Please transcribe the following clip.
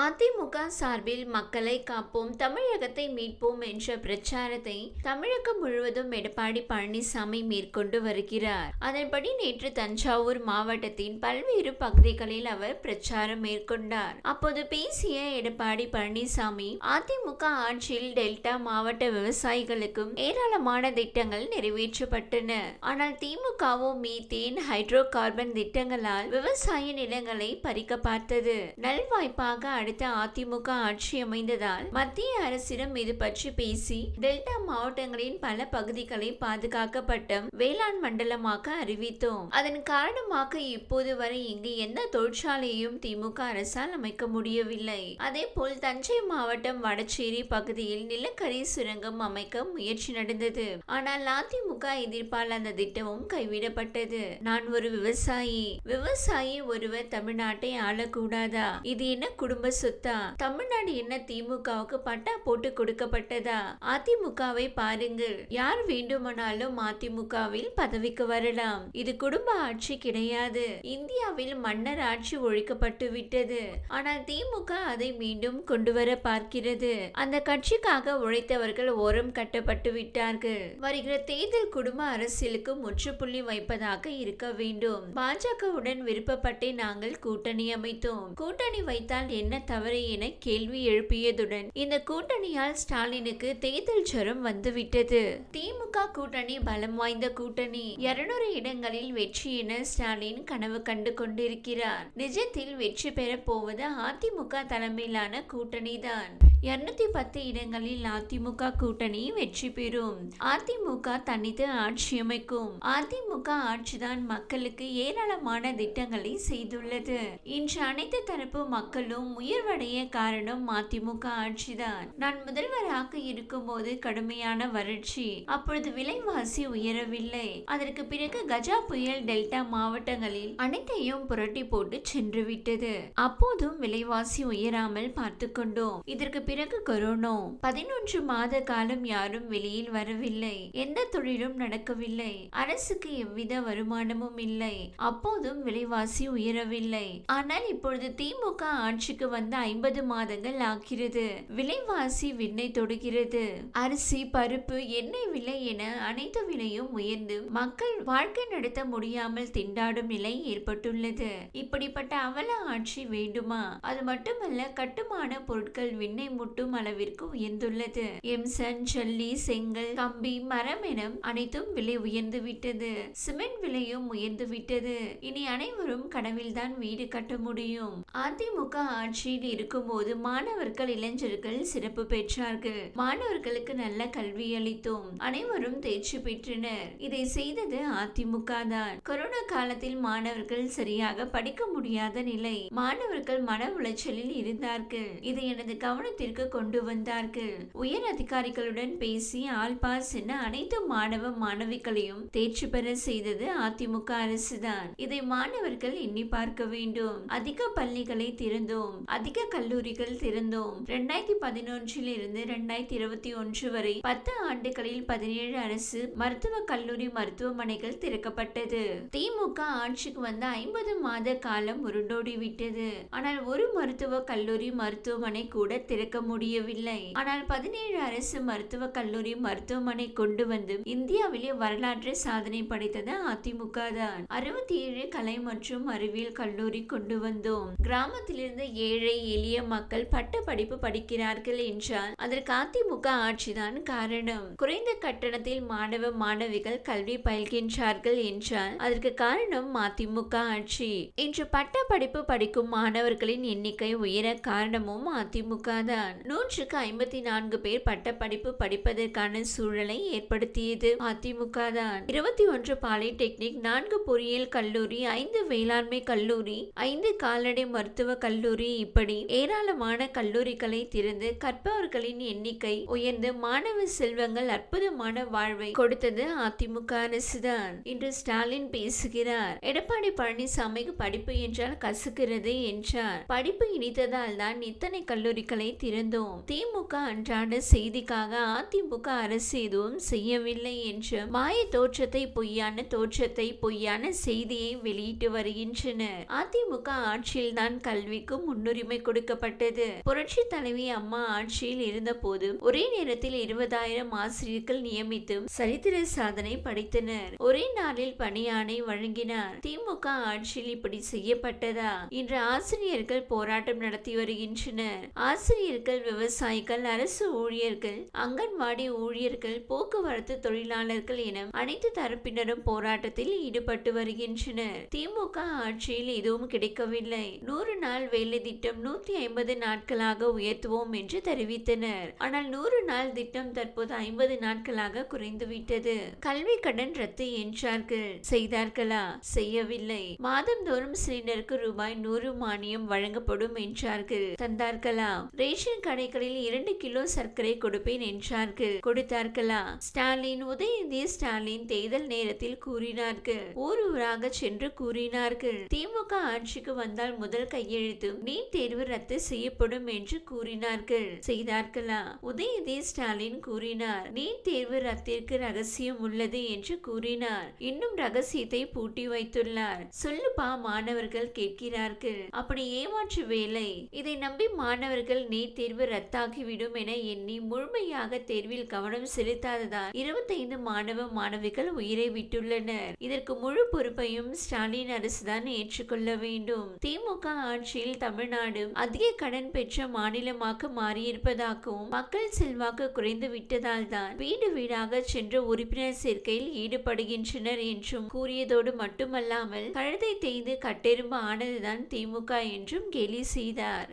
அதிமுக சார்பில் மக்களை காப்போம் தமிழகத்தை மீட்போம் என்ற பிரச்சாரத்தை தமிழகம் முழுவதும் எடப்பாடி பழனிசாமி மேற்கொண்டு வருகிறார். அதன்படி நேற்று தஞ்சாவூர் மாவட்டத்தின் பல்வேறு பகுதிகளில் அவர் பிரச்சாரம் மேற்கொண்டார். அப்போது பேசிய எடப்பாடி பழனிசாமி அதிமுக ஆட்சியில் டெல்டா மாவட்ட விவசாயிகளுக்கும் ஏராளமான திட்டங்கள் நிறைவேற்றப்பட்டன. ஆனால் திமுகவோ மீத்தேன் ஹைட்ரோ கார்பன் திட்டங்களால் விவசாய நிலங்களை பறிக்க பார்த்தது. நல்வாய்ப்பாக அடுத்த அதிமுக ஆட்சி அமைந்ததால் மத்திய அரசிடம் இது பற்றி பேசி டெல்டா மாவட்டங்களின் பல பகுதிகளை பாதுகாக்கப்பட்ட வேளாண் மண்டலமாக அறிவித்தோம். அதன் காரணமாக இப்போது வரை இங்கு எந்த தொழிற்சாலையும் திமுக அரசால் அமைக்க முடியவில்லை. அதே போல் தஞ்சை மாவட்டம் வடச்சேரி பகுதியில் நிலக்கரி சுரங்கம் அமைக்க முயற்சி நடந்தது. ஆனால் அதிமுக எதிர்ப்பால் அந்த திட்டமும் கைவிடப்பட்டது. நான் ஒரு விவசாயி. விவசாயி ஒருவர் தமிழ்நாட்டை ஆளக்கூடாதா? இது என்ன குடும்ப சொத்தா தமிழ்நாடு என்ன திமுகவுக்கு பட்டா போட்டு கொடுக்கப்பட்டதா? அதிமுகவை பாருங்கள். யார் வேண்டுமானாலும் அதிமுகவில் பதவிக்கு வரலாம். இது குடும்ப ஆட்சி கிடையாது. இந்தியாவில் மன்னர் ஆட்சி ஒழிக்கப்பட்டு விட்டது. ஆனால் திமுக அதை மீண்டும் கொண்டு வர பார்க்கிறது. அந்த கட்சிக்காக உழைத்தவர்கள் ஓரம் கட்டப்பட்டு விட்டார்கள். வருகிற தேர்தல் குடும்ப அரசியலுக்கு முற்றுப்புள்ளி வைப்பதாக இருக்க வேண்டும். பாஜகவுடன் விருப்பப்பட்டே நாங்கள் கூட்டணி அமைத்தோம். கூட்டணி வைத்தால் என்ன தவறு என கேள்வி எழுப்பியதுடன் இந்த கூட்டணியால் ஸ்டாலினுக்கு தேர்தல் ஜரம் வந்துவிட்டது. திமுக கூட்டணி பலம் வாய்ந்த கூட்டணி. இருநூறு இடங்களில் வெற்றி என ஸ்டாலின் கனவு கண்டு கொண்டிருக்கிறார். நிஜத்தில் வெற்றி பெற போவது அதிமுக தலைமையிலான கூட்டணிதான். இருநூத்தி பத்து இடங்களில் அதிமுக கூட்டணி வெற்றி பெறும். அதிமுக தனித்து ஆட்சி அமைக்கும். அதிமுக ஆட்சிதான் மக்களுக்கு ஏராளமான திட்டங்களை செய்துள்ளது. இன்று அனைத்து தரப்பு மக்களும் உயர்வடைய காரணம் அதிமுக ஆட்சிதான். நான் முதல்வராக இருக்கும்போது கடுமையான வறட்சி. அப்பொழுது விலைவாசி உயரவில்லை. அதற்கு பிறகு கஜா புயல் டெல்டா மாவட்டங்களில் அனைத்தையும் புரட்டி போட்டு சென்று விட்டது அப்போதும் விலைவாசி உயராமல் பார்த்து கொண்டோம். இதற்கு பிறகு கொரோனா. பதினொன்று மாத காலம் யாரும் வெளியில் வரவில்லை. எந்த தொழிலும் நடக்கவில்லை. அரசுக்கு எவ்வித வருமானமும் இல்லை. அப்போதும் விலைவாசி உயரவில்லை. ஆனால் இப்பொழுது திமுக ஆட்சிக்கு வந்த ஐம்பது மாதங்கள் ஆகிறது. விலைவாசி விண்ணை தொடுகிறது. அரிசி பருப்பு எண்ணெய் விலை என அனைத்து விலையும் உயர்ந்து மக்கள் வாழ்க்கை நடத்த முடியாமல் திண்டாடும் நிலை ஏற்பட்டுள்ளது. இப்படிப்பட்ட அவல ஆட்சி வேண்டுமா? அது மட்டுமல்ல கட்டுமான பொருட்கள் விண்ணை முட்டும் அளவிற்கு உயர்ந்துள்ளது. எம்சன் ஜல்லி செங்கல் கம்பி மரம் என அனைத்தும் விலை உயர்ந்து விட்டது சிமெண்ட் விலையும் உயர்ந்து விட்டது இனி அனைவரும் கனவில்தான் வீடு கட்ட முடியும். அதிமுக ஆட்சியில் இருக்கும்போது மாணவர்கள் இளைஞர்கள் சிறப்பு பெற்றார்கள். மாணவர்களுக்கு நல்ல கல்வி அளித்தோம். அனைவரும் தேர்ச்சி பெற்றனர். இதை செய்தது அதிமுக தான். கொரோனா காலத்தில் மாணவர்கள் சரியாக படிக்க முடியாத நிலை. மாணவர்கள் மன உளைச்சலில் இருந்தார்கள். இது எனது கவனத்தில் கவனத்திற்கு கொண்டு வந்தார்கள். உயர் அதிகாரிகளுடன் பேசி ஆல்பாஸ் என அனைத்து மாணவ மாணவிகளையும் தேர்ச்சி பெற செய்தது அதிமுக அரசுதான். இதை மாணவர்கள் எண்ணி பார்க்க வேண்டும். அதிக பள்ளிகளை திறந்தோம். அதிக கல்லூரிகள் திறந்தோம். இரண்டாயிரத்தி பதினொன்றில் இருந்து இரண்டாயிரத்தி இருபத்தி ஒன்று வரை பத்து ஆண்டுகளில் பதினேழு அரசு மருத்துவ கல்லூரி மருத்துவமனைகள் திறக்கப்பட்டது. திமுக ஆட்சிக்கு வந்த ஐம்பது மாத காலம் உருண்டோடி விட்டது ஆனால் ஒரு மருத்துவ கல்லூரி மருத்துவமனை கூட திறக்க முடியவில்லை. ஆனால் பதினேழு அரசு மருத்துவ கல்லூரி மருத்துவமனை கொண்டு வந்து இந்தியாவிலே வரலாற்று சாதனை படைத்தது அதிமுக தான். அறுபத்தி ஏழு கலை மற்றும் அறிவியல் கல்லூரி கொண்டு வந்தோம். கிராமத்திலிருந்து ஏழை எளிய மக்கள் பட்ட படிப்பு படிக்கிறார்கள் என்றால் அதற்கு அதிமுக ஆட்சிதான் காரணம். குறைந்த கட்டணத்தில் மாணவ மாணவிகள் கல்வி பயில்கின்றார்கள் என்றால் அதற்கு காரணம் அதிமுக ஆட்சி. இன்று பட்ட படிப்பு படிக்கும் மாணவர்களின் எண்ணிக்கை உயர காரணமும் அதிமுக தான். நூற்றுக்கு ஐம்பத்தி நான்கு பேர் பட்ட படிப்பு படிப்பதற்கான சூழலை ஏற்படுத்தியது அதிமுக தான். இருபத்தி ஒன்று பாலிடெக்னிக் நான்கு பொறியியல் கல்லூரி ஐந்து வேளாண்மை கல்லூரி ஐந்து கால்நடை மருத்துவ கல்லூரி இப்படி ஏராளமான கல்லூரிகளை திறந்து கற்பவர்களின் எண்ணிக்கை உயர்ந்து மாணவ செல்வங்கள் அற்புதமான வாழ்வை கொடுத்தது அதிமுக அரசுதான் இன்று ஸ்டாலின் பேசுகிறார் எடப்பாடி பழனிசாமிக்கு படிப்பு என்றால் கசுக்கிறது என்றார். படிப்பு இனித்ததால் தான் இத்தனை கல்லூரிகளை திற இருந்தும். திமுக அன்றாட செய்திக்காக அதிமுக அரசு எதுவும் செய்யவில்லை என்று மாய தோற்றத்தை பொய்யான தோற்றத்தை பொய்யான செய்தியை வெளியிட்டு வருகின்றனர். அதிமுக ஆட்சியில் தான் கல்விக்கு முன்னுரிமை கொடுக்கப்பட்டது. புரட்சி தலைவி அம்மா ஆட்சியில் இருந்த போது ஒரே நேரத்தில் இருபதாயிரம் ஆசிரியர்கள் நியமித்து சரித்திர சாதனை படைத்தனர். ஒரே நாளில் பணியானை வழங்கினார். திமுக ஆட்சியில் இப்படி செய்யப்பட்டதா? இன்று ஆசிரியர்கள் போராட்டம் நடத்தி வருகின்றனர். ஆசிரியர்கள் விவசாயிகள் அரசு ஊழியர்கள் அங்கன்வாடி ஊழியர்கள் போக்குவரத்து தொழிலாளர்கள் என அனைத்து தரப்பினரும் போராட்டத்தில் ஈடுபட்டு வருகின்றனர். திமுக ஆட்சியில் எதுவும் கிடைக்கவில்லை. நூறு நாள் வேலை திட்டம் நூத்தி ஐம்பது நாட்களாக உயர்த்துவோம் என்று தெரிவித்தனர். ஆனால் நூறு நாள் திட்டம் தற்போது ஐம்பது நாட்களாக குறைந்துவிட்டது. கல்வி கடன் ரத்து என்றார்கள். செய்தார்களா? செய்யவில்லை. மாதந்தோறும் சிலிண்டருக்கு ரூபாய் நூறு மானியம் வழங்கப்படும் என்றார்கள். தந்தார்களா? ரேஷன் கடைகளில் இரண்டு கிலோ சர்க்கரை கொடுப்பேன் என்றார்கள். கொடுத்தார்களா? ஸ்டாலின் உதயநிதி ஸ்டாலின் தேர்தல் நேரத்தில் கூறினார்கள். ஊர் ஊராக சென்று கூறினார்கள். திமுக ஆட்சிக்கு வந்தால் முதல் கையெழுத்தும் நீட் தேர்வு ரத்து செய்யப்படும் என்று கூறினார்கள். செய்தார்களா? உதயநிதி ஸ்டாலின் கூறினார். நீட் தேர்வு ரத்திற்கு ரகசியம் உள்ளது என்று கூறினார். இன்னும் ரகசியத்தை பூட்டி வைத்துள்ளார். சொல்லுப்பா மாணவர்கள் கேட்கிறார்கள். அப்படி ஏமாற்று வேலை. இதை நம்பி மாணவர்கள் நீட் தேர்வு ரத்தாகிவிடும் என எண்ணி முழுமையாக தேர்வில் கவனம் செலுத்தாததால் இருபத்தைந்து மாணவ மாணவிகள் உயிரை விட்டுள்ளனர். இதற்கு முழு பொறுப்பையும் ஸ்டாலின் அரசுதான் ஏற்றுக்கொள்ள வேண்டும். திமுக ஆட்சியில் தமிழ்நாடு அதிக கடன் பெற்ற மாநிலமாக மாறியிருப்பதாகவும் மக்கள் செல்வாக்கு குறைந்து விட்டதால் தான் வீடு வீடாக சென்று உறுப்பினர் சேர்க்கையில் ஈடுபடுகின்றனர் என்றும் கூறியதோடு மட்டுமல்லாமல் கழுதை தேய்ந்து கட்டெரும்பு ஆனதுதான் திமுக என்றும் கேலி செய்தார்.